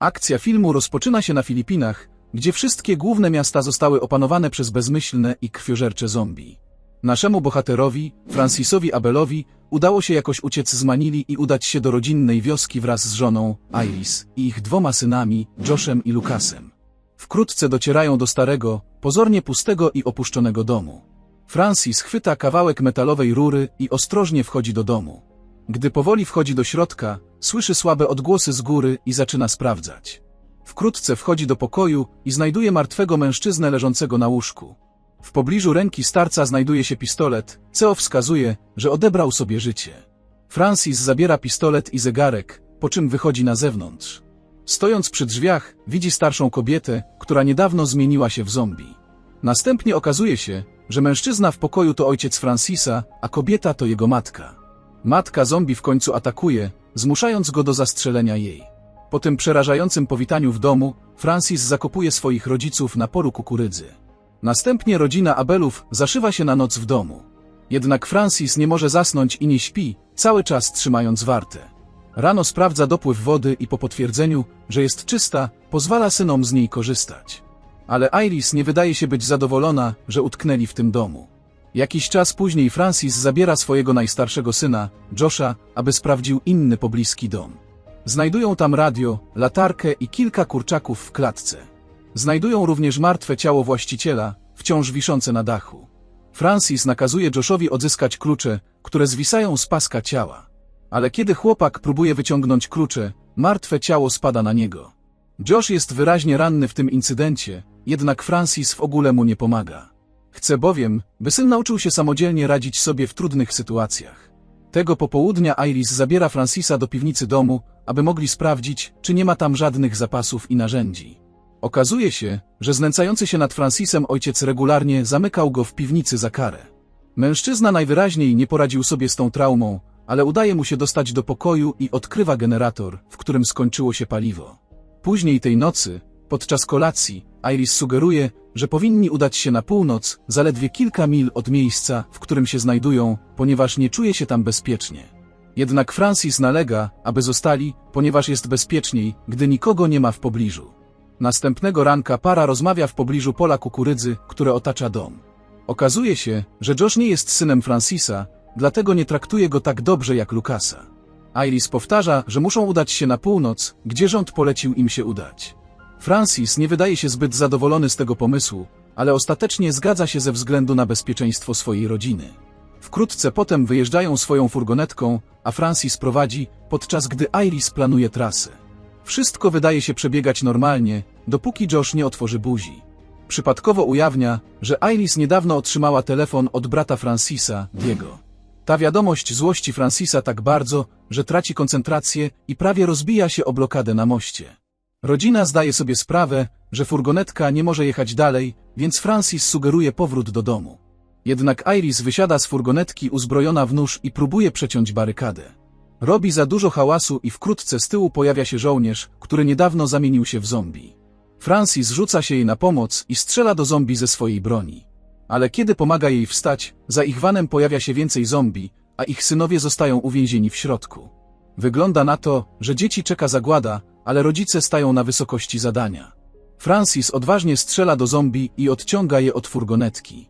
Akcja filmu rozpoczyna się na Filipinach, gdzie wszystkie główne miasta zostały opanowane przez bezmyślne i krwiożercze zombie. Naszemu bohaterowi, Francisowi Abelowi, udało się jakoś uciec z Manili i udać się do rodzinnej wioski wraz z żoną, Iris, i ich dwoma synami, Joshem i Lukasem. Wkrótce docierają do starego, pozornie pustego i opuszczonego domu. Francis chwyta kawałek metalowej rury i ostrożnie wchodzi do domu. Gdy powoli wchodzi do środka, słyszy słabe odgłosy z góry i zaczyna sprawdzać. Wkrótce wchodzi do pokoju i znajduje martwego mężczyznę leżącego na łóżku. W pobliżu ręki starca znajduje się pistolet, co wskazuje, że odebrał sobie życie. Francis zabiera pistolet i zegarek, po czym wychodzi na zewnątrz. Stojąc przy drzwiach, widzi starszą kobietę, która niedawno zmieniła się w zombie. Następnie okazuje się, że mężczyzna w pokoju to ojciec Francisa, a kobieta to jego matka. Matka zombie w końcu atakuje, zmuszając go do zastrzelenia jej. Po tym przerażającym powitaniu w domu, Francis zakopuje swoich rodziców na polu kukurydzy. Następnie rodzina Abelów zaszywa się na noc w domu. Jednak Francis nie może zasnąć i nie śpi, cały czas trzymając wartę. Rano sprawdza dopływ wody i po potwierdzeniu, że jest czysta, pozwala synom z niej korzystać. Ale Iris nie wydaje się być zadowolona, że utknęli w tym domu. Jakiś czas później Francis zabiera swojego najstarszego syna, Josha, aby sprawdził inny pobliski dom. Znajdują tam radio, latarkę i kilka kurczaków w klatce. Znajdują również martwe ciało właściciela, wciąż wiszące na dachu. Francis nakazuje Joshowi odzyskać klucze, które zwisają z paska ciała. Ale kiedy chłopak próbuje wyciągnąć klucze, martwe ciało spada na niego. Josh jest wyraźnie ranny w tym incydencie, jednak Francis w ogóle mu nie pomaga. Chce bowiem, by syn nauczył się samodzielnie radzić sobie w trudnych sytuacjach. Tego popołudnia Iris zabiera Francisa do piwnicy domu, aby mogli sprawdzić, czy nie ma tam żadnych zapasów i narzędzi. Okazuje się, że znęcający się nad Francisem ojciec regularnie zamykał go w piwnicy za karę. Mężczyzna najwyraźniej nie poradził sobie z tą traumą, ale udaje mu się dostać do pokoju i odkrywa generator, w którym skończyło się paliwo. Później tej nocy, podczas kolacji, Iris sugeruje, że powinni udać się na północ, zaledwie kilka mil od miejsca, w którym się znajdują, ponieważ nie czuje się tam bezpiecznie. Jednak Francis nalega, aby zostali, ponieważ jest bezpieczniej, gdy nikogo nie ma w pobliżu. Następnego ranka para rozmawia w pobliżu pola kukurydzy, które otacza dom. Okazuje się, że Josh nie jest synem Francisa, dlatego nie traktuje go tak dobrze jak Lukasa. Iris powtarza, że muszą udać się na północ, gdzie rząd polecił im się udać. Francis nie wydaje się zbyt zadowolony z tego pomysłu, ale ostatecznie zgadza się ze względu na bezpieczeństwo swojej rodziny. Wkrótce potem wyjeżdżają swoją furgonetką, a Francis prowadzi, podczas gdy Iris planuje trasę. Wszystko wydaje się przebiegać normalnie, dopóki Josh nie otworzy buzi. Przypadkowo ujawnia, że Iris niedawno otrzymała telefon od brata Francisa, Diego. Ta wiadomość złości Francisa tak bardzo, że traci koncentrację i prawie rozbija się o blokadę na moście. Rodzina zdaje sobie sprawę, że furgonetka nie może jechać dalej, więc Francis sugeruje powrót do domu. Jednak Iris wysiada z furgonetki uzbrojona w nóż i próbuje przeciąć barykadę. Robi za dużo hałasu i wkrótce z tyłu pojawia się żołnierz, który niedawno zamienił się w zombie. Francis rzuca się jej na pomoc i strzela do zombie ze swojej broni. Ale kiedy pomaga jej wstać, za ich vanem pojawia się więcej zombie, a ich synowie zostają uwięzieni w środku. Wygląda na to, że dzieci czeka zagłada, ale rodzice stają na wysokości zadania. Francis odważnie strzela do zombie i odciąga je od furgonetki.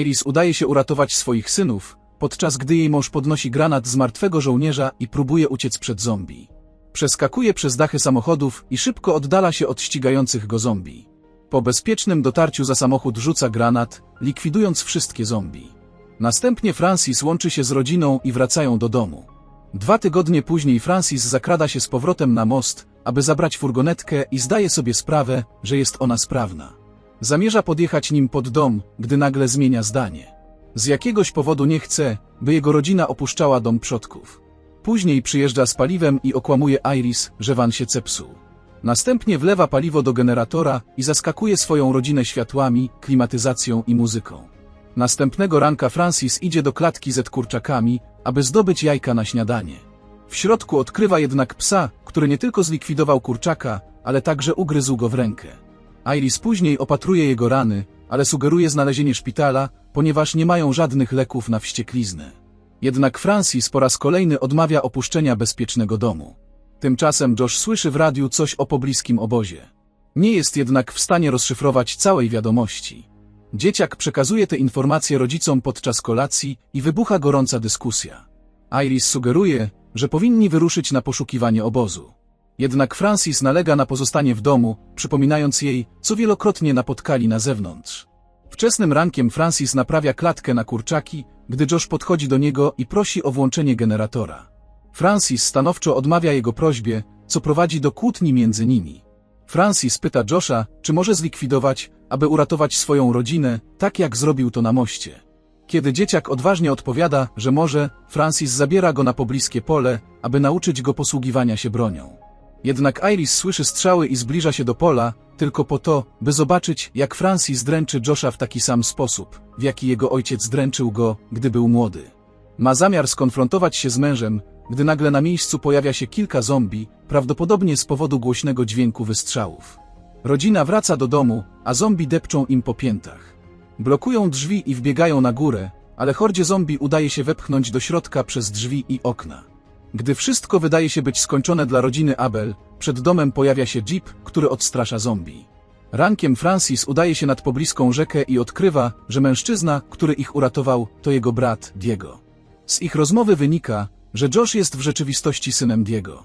Iris udaje się uratować swoich synów, podczas gdy jej mąż podnosi granat z martwego żołnierza i próbuje uciec przed zombie. Przeskakuje przez dachy samochodów i szybko oddala się od ścigających go zombie. Po bezpiecznym dotarciu za samochód rzuca granat, likwidując wszystkie zombie. Następnie Francis łączy się z rodziną i wracają do domu. Dwa tygodnie później Francis zakrada się z powrotem na most, aby zabrać furgonetkę i zdaje sobie sprawę, że jest ona sprawna. Zamierza podjechać nim pod dom, gdy nagle zmienia zdanie. Z jakiegoś powodu nie chce, by jego rodzina opuszczała dom przodków. Później przyjeżdża z paliwem i okłamuje Iris, że van się zepsuł. Następnie wlewa paliwo do generatora i zaskakuje swoją rodzinę światłami, klimatyzacją i muzyką. Następnego ranka Francis idzie do klatki z kurczakami, aby zdobyć jajka na śniadanie. W środku odkrywa jednak psa, który nie tylko zlikwidował kurczaka, ale także ugryzł go w rękę. Iris później opatruje jego rany, ale sugeruje znalezienie szpitala, ponieważ nie mają żadnych leków na wściekliznę. Jednak Francis po raz kolejny odmawia opuszczenia bezpiecznego domu. Tymczasem Josh słyszy w radiu coś o pobliskim obozie. Nie jest jednak w stanie rozszyfrować całej wiadomości. Dzieciak przekazuje te informacje rodzicom podczas kolacji i wybucha gorąca dyskusja. Iris sugeruje, że powinni wyruszyć na poszukiwanie obozu. Jednak Francis nalega na pozostanie w domu, przypominając jej, co wielokrotnie napotkali na zewnątrz. Wczesnym rankiem Francis naprawia klatkę na kurczaki, gdy Josh podchodzi do niego i prosi o włączenie generatora. Francis stanowczo odmawia jego prośbie, co prowadzi do kłótni między nimi. Francis pyta Josha, czy może zlikwidować, aby uratować swoją rodzinę, tak jak zrobił to na moście. Kiedy dzieciak odważnie odpowiada, że może, Francis zabiera go na pobliskie pole, aby nauczyć go posługiwania się bronią. Jednak Iris słyszy strzały i zbliża się do pola, tylko po to, by zobaczyć, jak Francis dręczy Josha w taki sam sposób, w jaki jego ojciec dręczył go, gdy był młody. Ma zamiar skonfrontować się z mężem, gdy nagle na miejscu pojawia się kilka zombie, prawdopodobnie z powodu głośnego dźwięku wystrzałów. Rodzina wraca do domu, a zombie depczą im po piętach. Blokują drzwi i wbiegają na górę, ale hordzie zombie udaje się wepchnąć do środka przez drzwi i okna. Gdy wszystko wydaje się być skończone dla rodziny Abel, przed domem pojawia się jeep, który odstrasza zombie. Rankiem Francis udaje się nad pobliską rzekę i odkrywa, że mężczyzna, który ich uratował, to jego brat, Diego. Z ich rozmowy wynika, że Josh jest w rzeczywistości synem Diego.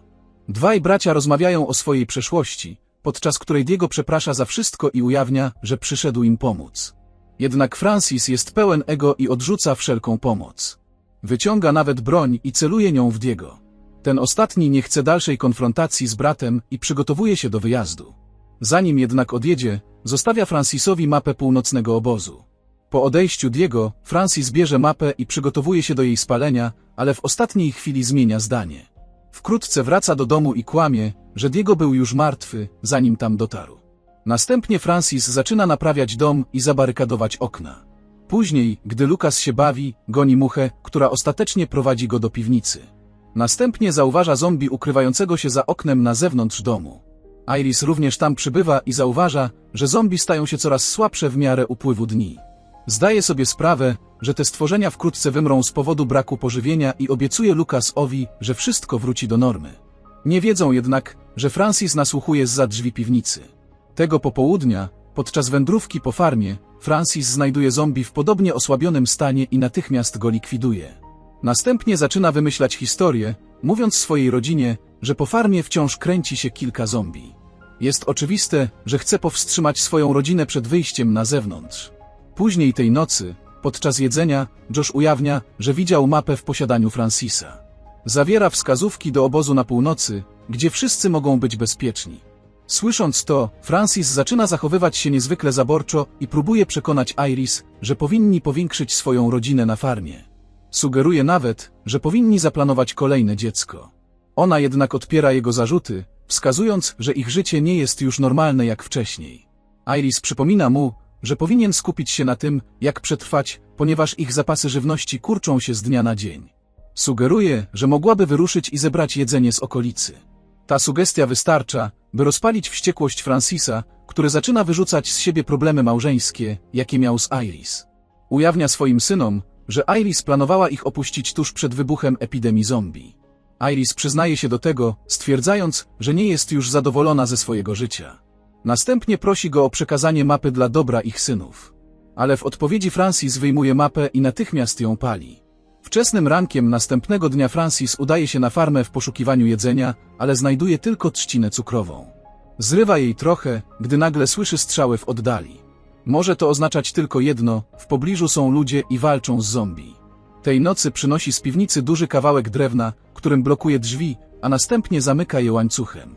Dwaj bracia rozmawiają o swojej przeszłości, podczas której Diego przeprasza za wszystko i ujawnia, że przyszedł im pomóc. Jednak Francis jest pełen ego i odrzuca wszelką pomoc. Wyciąga nawet broń i celuje nią w Diego. Ten ostatni nie chce dalszej konfrontacji z bratem i przygotowuje się do wyjazdu. Zanim jednak odjedzie, zostawia Francisowi mapę północnego obozu. Po odejściu Diego, Francis bierze mapę i przygotowuje się do jej spalenia, ale w ostatniej chwili zmienia zdanie. Wkrótce wraca do domu i kłamie, że Diego był już martwy, zanim tam dotarł. Następnie Francis zaczyna naprawiać dom i zabarykadować okna. Później, gdy Lukas się bawi, goni muchę, która ostatecznie prowadzi go do piwnicy. Następnie zauważa zombie ukrywającego się za oknem na zewnątrz domu. Iris również tam przybywa i zauważa, że zombie stają się coraz słabsze w miarę upływu dni. Zdaje sobie sprawę, że te stworzenia wkrótce wymrą z powodu braku pożywienia i obiecuje Lukasowi, że wszystko wróci do normy. Nie wiedzą jednak, że Francis nasłuchuje zza drzwi piwnicy. Tego popołudnia, podczas wędrówki po farmie, Francis znajduje zombie w podobnie osłabionym stanie i natychmiast go likwiduje. Następnie zaczyna wymyślać historię, mówiąc swojej rodzinie, że po farmie wciąż kręci się kilka zombie. Jest oczywiste, że chce powstrzymać swoją rodzinę przed wyjściem na zewnątrz. Później tej nocy, podczas jedzenia, Josh ujawnia, że widział mapę w posiadaniu Francisa. Zawiera wskazówki do obozu na północy, gdzie wszyscy mogą być bezpieczni. Słysząc to, Francis zaczyna zachowywać się niezwykle zaborczo i próbuje przekonać Iris, że powinni powiększyć swoją rodzinę na farmie. Sugeruje nawet, że powinni zaplanować kolejne dziecko. Ona jednak odpiera jego zarzuty, wskazując, że ich życie nie jest już normalne jak wcześniej. Iris przypomina mu, że powinien skupić się na tym, jak przetrwać, ponieważ ich zapasy żywności kurczą się z dnia na dzień. Sugeruje, że mogłaby wyruszyć i zebrać jedzenie z okolicy. Ta sugestia wystarcza, by rozpalić wściekłość Francisa, który zaczyna wyrzucać z siebie problemy małżeńskie, jakie miał z Iris. Ujawnia swoim synom, że Iris planowała ich opuścić tuż przed wybuchem epidemii zombie. Iris przyznaje się do tego, stwierdzając, że nie jest już zadowolona ze swojego życia. Następnie prosi go o przekazanie mapy dla dobra ich synów. Ale w odpowiedzi Francis wyjmuje mapę i natychmiast ją pali. Wczesnym rankiem następnego dnia Francis udaje się na farmę w poszukiwaniu jedzenia, ale znajduje tylko trzcinę cukrową. Zrywa jej trochę, gdy nagle słyszy strzały w oddali. Może to oznaczać tylko jedno, w pobliżu są ludzie i walczą z zombie. Tej nocy przynosi z piwnicy duży kawałek drewna, którym blokuje drzwi, a następnie zamyka je łańcuchem.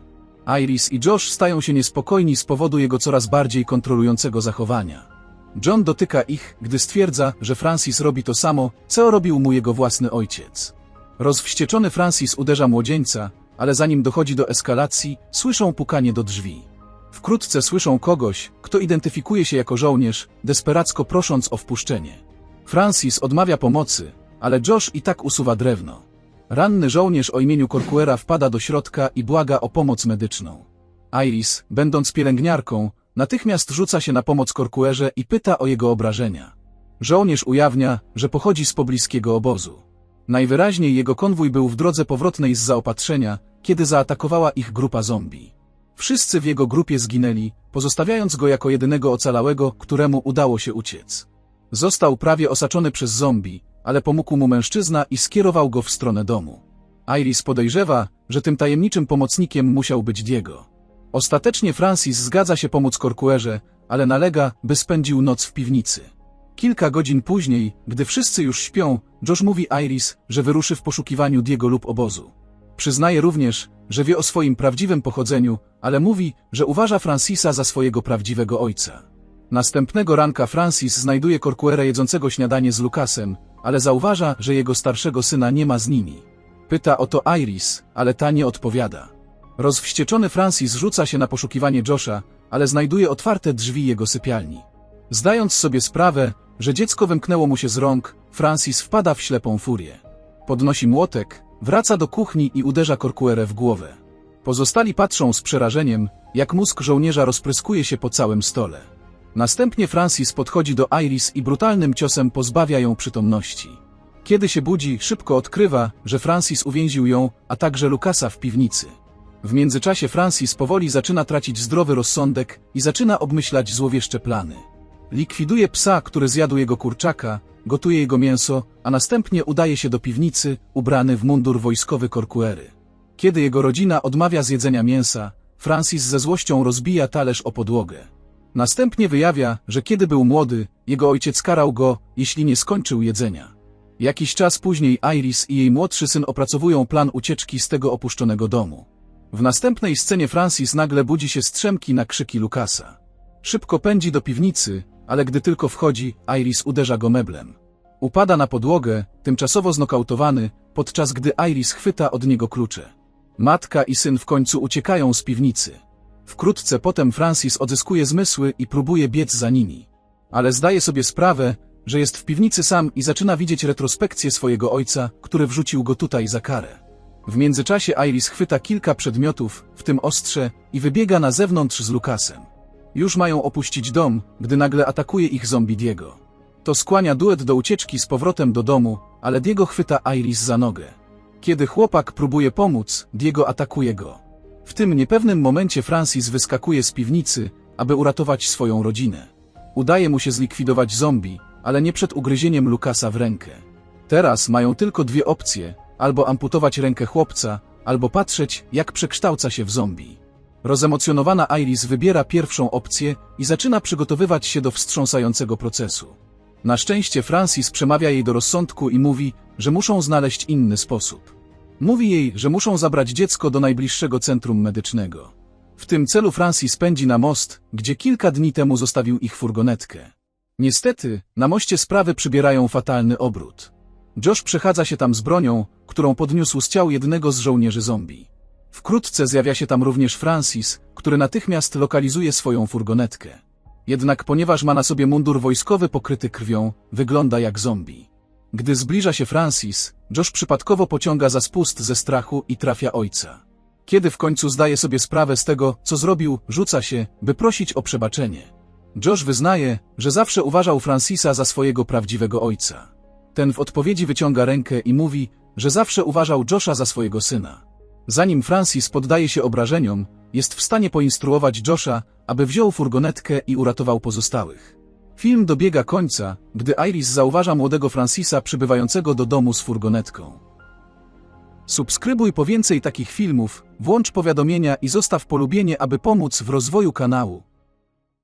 Iris i Josh stają się niespokojni z powodu jego coraz bardziej kontrolującego zachowania. John dotyka ich, gdy stwierdza, że Francis robi to samo, co robił mu jego własny ojciec. Rozwścieczony Francis uderza młodzieńca, ale zanim dochodzi do eskalacji, słyszą pukanie do drzwi. Wkrótce słyszą kogoś, kto identyfikuje się jako żołnierz, desperacko prosząc o wpuszczenie. Francis odmawia pomocy, ale Josh i tak usuwa drewno. Ranny żołnierz o imieniu Corcuera wpada do środka i błaga o pomoc medyczną. Iris, będąc pielęgniarką, natychmiast rzuca się na pomoc Corcuerze i pyta o jego obrażenia. Żołnierz ujawnia, że pochodzi z pobliskiego obozu. Najwyraźniej jego konwój był w drodze powrotnej z zaopatrzenia, kiedy zaatakowała ich grupa zombie. Wszyscy w jego grupie zginęli, pozostawiając go jako jedynego ocalałego, któremu udało się uciec. Został prawie osaczony przez zombie, ale pomógł mu mężczyzna i skierował go w stronę domu. Iris podejrzewa, że tym tajemniczym pomocnikiem musiał być Diego. Ostatecznie Francis zgadza się pomóc Korkuerze, ale nalega, by spędził noc w piwnicy. Kilka godzin później, gdy wszyscy już śpią, Josh mówi Iris, że wyruszy w poszukiwaniu Diego lub obozu. Przyznaje również, że wie o swoim prawdziwym pochodzeniu, ale mówi, że uważa Francisa za swojego prawdziwego ojca. Następnego ranka Francis znajduje Corcuera jedzącego śniadanie z Lucasem, ale zauważa, że jego starszego syna nie ma z nimi. Pyta o to Iris, ale ta nie odpowiada. Rozwścieczony Francis rzuca się na poszukiwanie Josha, ale znajduje otwarte drzwi jego sypialni. Zdając sobie sprawę, że dziecko wymknęło mu się z rąk, Francis wpada w ślepą furię. Podnosi młotek, wraca do kuchni i uderza Corcuerę w głowę. Pozostali patrzą z przerażeniem, jak mózg żołnierza rozpryskuje się po całym stole. Następnie Francis podchodzi do Iris i brutalnym ciosem pozbawia ją przytomności. Kiedy się budzi, szybko odkrywa, że Francis uwięził ją, a także Lukasa w piwnicy. W międzyczasie Francis powoli zaczyna tracić zdrowy rozsądek i zaczyna obmyślać złowieszcze plany. Likwiduje psa, który zjadł jego kurczaka, gotuje jego mięso, a następnie udaje się do piwnicy, ubrany w mundur wojskowy Corcuery. Kiedy jego rodzina odmawia zjedzenia mięsa, Francis ze złością rozbija talerz o podłogę. Następnie wyjawia, że kiedy był młody, jego ojciec karał go, jeśli nie skończył jedzenia. Jakiś czas później Iris i jej młodszy syn opracowują plan ucieczki z tego opuszczonego domu. W następnej scenie Francis nagle budzi się strzemki na krzyki Lukasa. Szybko pędzi do piwnicy, ale gdy tylko wchodzi, Iris uderza go meblem. Upada na podłogę, tymczasowo znokautowany, podczas gdy Iris chwyta od niego klucze. Matka i syn w końcu uciekają z piwnicy. Wkrótce potem Francis odzyskuje zmysły i próbuje biec za nimi. Ale zdaje sobie sprawę, że jest w piwnicy sam i zaczyna widzieć retrospekcję swojego ojca, który wrzucił go tutaj za karę. W międzyczasie Iris chwyta kilka przedmiotów, w tym ostrze, i wybiega na zewnątrz z Lukasem. Już mają opuścić dom, gdy nagle atakuje ich zombie Diego. To skłania duet do ucieczki z powrotem do domu, ale Diego chwyta Iris za nogę. Kiedy chłopak próbuje pomóc, Diego atakuje go. W tym niepewnym momencie Francis wyskakuje z piwnicy, aby uratować swoją rodzinę. Udaje mu się zlikwidować zombie, ale nie przed ugryzieniem Lukasa w rękę. Teraz mają tylko dwie opcje, albo amputować rękę chłopca, albo patrzeć, jak przekształca się w zombie. Rozemocjonowana Iris wybiera pierwszą opcję i zaczyna przygotowywać się do wstrząsającego procesu. Na szczęście Francis przemawia jej do rozsądku i mówi, że muszą znaleźć inny sposób. Mówi jej, że muszą zabrać dziecko do najbliższego centrum medycznego. W tym celu Francis pędzi na most, gdzie kilka dni temu zostawił ich furgonetkę. Niestety, na moście sprawy przybierają fatalny obrót. Josh przechadza się tam z bronią, którą podniósł z ciał jednego z żołnierzy zombie. Wkrótce zjawia się tam również Francis, który natychmiast lokalizuje swoją furgonetkę. Jednak ponieważ ma na sobie mundur wojskowy pokryty krwią, wygląda jak zombie. Gdy zbliża się Francis, Josh przypadkowo pociąga za spust ze strachu i trafia ojca. Kiedy w końcu zdaje sobie sprawę z tego, co zrobił, rzuca się, by prosić o przebaczenie. Josh wyznaje, że zawsze uważał Francisa za swojego prawdziwego ojca. Ten w odpowiedzi wyciąga rękę i mówi, że zawsze uważał Josha za swojego syna. Zanim Francis poddaje się obrażeniom, jest w stanie poinstruować Josha, aby wziął furgonetkę i uratował pozostałych. Film dobiega końca, gdy Iris zauważa młodego Francisa przybywającego do domu z furgonetką. Subskrybuj po więcej takich filmów, włącz powiadomienia i zostaw polubienie, aby pomóc w rozwoju kanału.